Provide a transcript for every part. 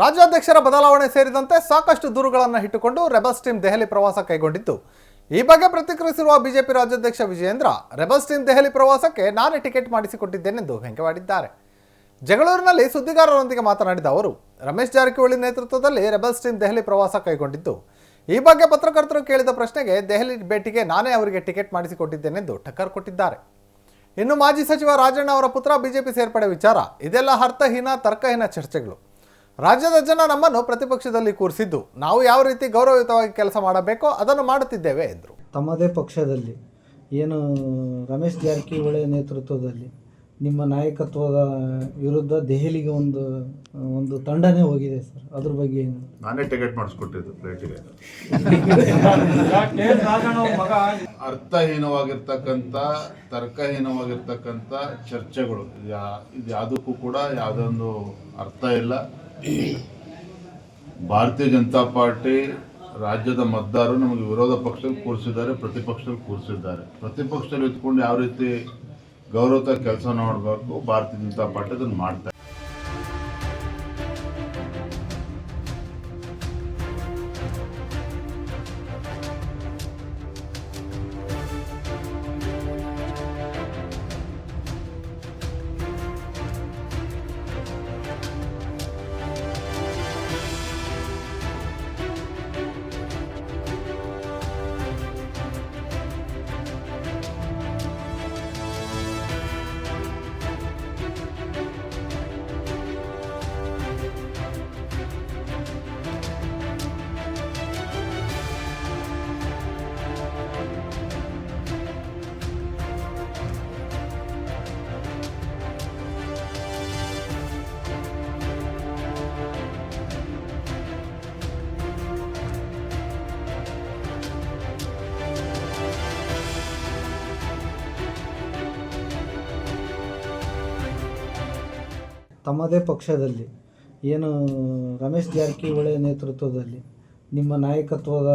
ರಾಜ್ಯಾಧ್ಯಕ್ಷರ ಬದಲಾವಣೆ ಸೇರಿದಂತೆ ಸಾಕಷ್ಟು ದೂರುಗಳನ್ನು ಇಟ್ಟುಕೊಂಡು ರೆಬಲ್ಸ್ ಟೀಮ್ ದೆಹಲಿ ಪ್ರವಾಸ ಕೈಗೊಂಡಿತ್ತು. ಈ ಬಗ್ಗೆ ಪ್ರತಿಕ್ರಿಯಿಸಿರುವ ಬಿಜೆಪಿ ರಾಜ್ಯಾಧ್ಯಕ್ಷ ವಿಜಯೇಂದ್ರ, ರೆಬಲ್ಸ್ ಟೀಮ್ ದೆಹಲಿ ಪ್ರವಾಸಕ್ಕೆ ನಾನೇ ಟಿಕೆಟ್ ಮಾಡಿಸಿಕೊಟ್ಟಿದ್ದೇನೆಂದು ವ್ಯಂಗ್ಯವಾಡಿದ್ದಾರೆ. ಜಗಳೂರಿನಲ್ಲಿ ಸುದ್ದಿಗಾರರೊಂದಿಗೆ ಮಾತನಾಡಿದ ಅವರು, ರಮೇಶ್ ಜಾರಕಿಹೊಳಿ ನೇತೃತ್ವದಲ್ಲಿ ರೆಬಲ್ಸ್ ಟೀಮ್ ದೆಹಲಿ ಪ್ರವಾಸ ಕೈಗೊಂಡಿದ್ದು ಈ ಬಗ್ಗೆ ಪತ್ರಕರ್ತರು ಕೇಳಿದ ಪ್ರಶ್ನೆಗೆ ದೆಹಲಿ ಭೇಟಿಗೆ ನಾನೇ ಅವರಿಗೆ ಟಿಕೆಟ್ ಮಾಡಿಸಿಕೊಟ್ಟಿದ್ದೇನೆಂದು ಟಕ್ಕರ್ ಕೊಟ್ಟಿದ್ದಾರೆ. ಇನ್ನು ಮಾಜಿ ಸಚಿವ ರಾಜಣ್ಣ ಅವರ ಪುತ್ರ ಬಿಜೆಪಿ ಸೇರ್ಪಡೆ ವಿಚಾರ, ಇದೆಲ್ಲ ಅರ್ಥಹೀನ, ತರ್ಕಹೀನ ಚರ್ಚೆಗಳು. ರಾಜ್ಯದ ಜನ ನಮ್ಮನ್ನು ಪ್ರತಿಪಕ್ಷದಲ್ಲಿ ಕೂರಿಸಿದ್ದು. ನಾವು ಯಾವ ರೀತಿ ಗೌರವಯುತವಾಗಿ ಕೆಲಸ ಮಾಡಬೇಕೋ ಅದನ್ನು ಮಾಡುತ್ತಿದ್ದೇವೆ ಎಂದರು. ತಮ್ಮದೇ ಪಕ್ಷದಲ್ಲಿ ಏನು ರಮೇಶ್ ಜಾರಕಿಹೊಳಿ ನೇತೃತ್ವದಲ್ಲಿ ನಿಮ್ಮ ನಾಯಕತ್ವದ ವಿರುದ್ಧ ದೆಹಲಿಗೆ ಒಂದು ಒಂದು ತಂಡನೇ ಹೋಗಿದೆ ಸರ್. ಅದ್ರ ಬಗ್ಗೆ ಏನು? ನಾನೇ ಟಿಕೆಟ್ ಮಾಡಿಸ್ಕೊಟ್ಟಿದ್ದು ಫ್ಲೈಟಿಗೆ ಅರ್ಥಹೀನವಾಗಿರ್ತಕ್ಕಂಥ ತರ್ಕಹೀನವಾಗಿರ್ತಕ್ಕಂಥ ಚರ್ಚೆಗಳು. ಯಾ ಇದು ಯಾವುದಕ್ಕೂ ಕೂಡ ಯಾವುದೊಂದು ಅರ್ಥ ಇಲ್ಲ. ಭಾರತೀಯ ಜನತಾ ಪಾರ್ಟಿ ರಾಜ್ಯದ ಮತದಾರರು ನಮಗೆ ವಿರೋಧ ಪಕ್ಷದಲ್ಲಿ ಕೂರಿಸಿದ್ದಾರೆ, ಪ್ರತಿಪಕ್ಷದಲ್ಲಿ ಕೂರಿಸಿದ್ದಾರೆ. ಪ್ರತಿಪಕ್ಷದಲ್ಲಿ ಇದ್ಕೊಂಡು ಯಾವ ರೀತಿ ಗೌರವತ ಕೆಲಸ ಮಾಡಬೇಕು ಭಾರತೀಯ ಜನತಾ ಪಾರ್ಟಿ ಅದನ್ನು ಮಾಡ್ತಾರೆ ತಮ್ಮದೇ ಪಕ್ಷದಲ್ಲಿ, ಏನು ರಮೇಶ್ ಜಾರಕಿಹೊಳಿ ನೇತೃತ್ವದಲ್ಲಿ ನಿಮ್ಮ ನಾಯಕತ್ವದ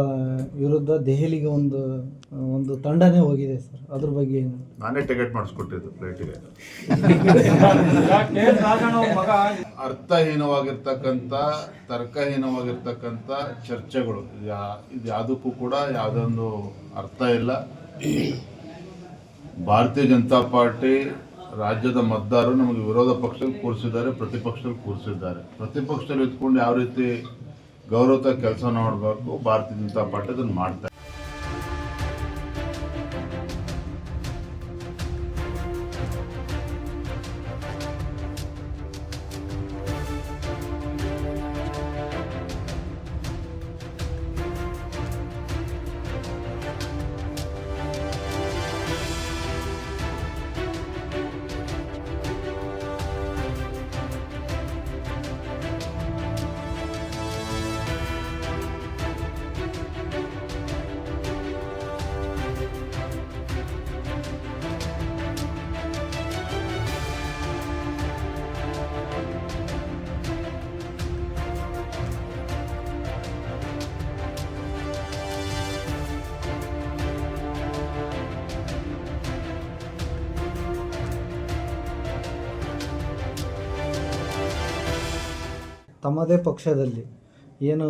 ವಿರುದ್ಧ ದೆಹಲಿಗೆ ಒಂದು ಒಂದು ತಂಡನೇ ಹೋಗಿದೆ ಸರ್. ಅದ್ರ ಬಗ್ಗೆ ಏನು? ನಾನೇ ಟಿಕೆಟ್ ಮಾಡಿಸ್ಕೊಟ್ಟಿದ್ದು ಫ್ಲೈಟಿಗೆ. ಅರ್ಥಹೀನವಾಗಿರ್ತಕ್ಕಂಥ, ತರ್ಕಹೀನವಾಗಿರ್ತಕ್ಕಂಥ ಚರ್ಚೆಗಳು. ಯಾ, ಇದು ಯಾವುದಕ್ಕೂ ಕೂಡ ಯಾವುದೊಂದು ಅರ್ಥ ಇಲ್ಲ. ಭಾರತೀಯ ಜನತಾ ಪಾರ್ಟಿ ರಾಜ್ಯದ ಮತದಾರರು ನಮಗೆ ವಿರೋಧ ಪಕ್ಷದಲ್ಲಿ ಕೂರಿಸಿದ್ದಾರೆ, ಪ್ರತಿಪಕ್ಷದಲ್ಲಿ ಕೂರಿಸಿದ್ದಾರೆ. ಪ್ರತಿಪಕ್ಷದಲ್ಲಿ ಇದ್ಕೊಂಡು ಯಾವ ರೀತಿ ಗೌರವದ ಕೆಲಸ ಮಾಡಬೇಕು ಭಾರತೀಯ ಜನತಾ ಪಾರ್ಟಿ ಅದನ್ನು ಮಾಡ್ತಾರೆ ತಮ್ಮದೇ ಪಕ್ಷದಲ್ಲಿ. ಏನು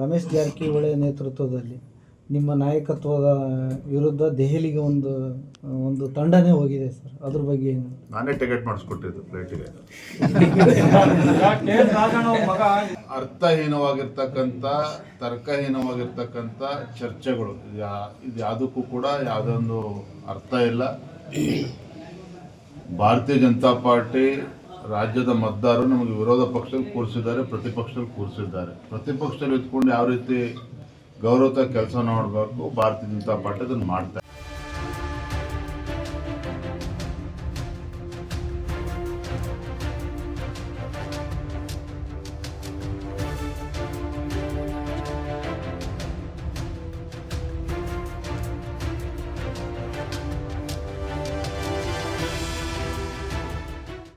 ರಮೇಶ್ ಜಾರಕಿಹೊಳಿ ನೇತೃತ್ವದಲ್ಲಿ ನಿಮ್ಮ ನಾಯಕತ್ವದ ವಿರುದ್ಧ ದೆಹಲಿಗೆ ಒಂದು ಒಂದು ತಂಡನೇ ಹೋಗಿದೆ ಸರ್. ಅದ್ರ ಬಗ್ಗೆ ಏನು? ನಾನೇ ಟಿಕೆಟ್ ಮಾಡಿಸ್ಕೊಟ್ಟಿದ್ದು ಫ್ಲೈಟಿಗೆ. ಅರ್ಥಹೀನವಾಗಿರ್ತಕ್ಕಂಥ, ತರ್ಕಹೀನವಾಗಿರ್ತಕ್ಕಂಥ ಚರ್ಚೆಗಳು. ಇದು ಯಾವುದಕ್ಕೂ ಕೂಡ ಯಾವುದೊಂದು ಅರ್ಥ ಇಲ್ಲ. ಭಾರತೀಯ ಜನತಾ ಪಾರ್ಟಿ ರಾಜ್ಯದ ಮತದಾರರು ನಮಗೆ ವಿರೋಧ ಪಕ್ಷದಲ್ಲಿ ಕೂರಿಸಿದ್ದಾರೆ, ಪ್ರತಿಪಕ್ಷದಲ್ಲಿ ಕೂರಿಸಿದ್ದಾರೆ. ಪ್ರತಿಪಕ್ಷದಲ್ಲಿ ಇದ್ಕೊಂಡು ಯಾವ ರೀತಿ ಗೌರವತ ಕೆಲಸ ಮಾಡಬೇಕು ಭಾರತೀಯ ಜನತಾ ಪಾರ್ಟಿ ಅದನ್ನು ಮಾಡ್ತಾರೆ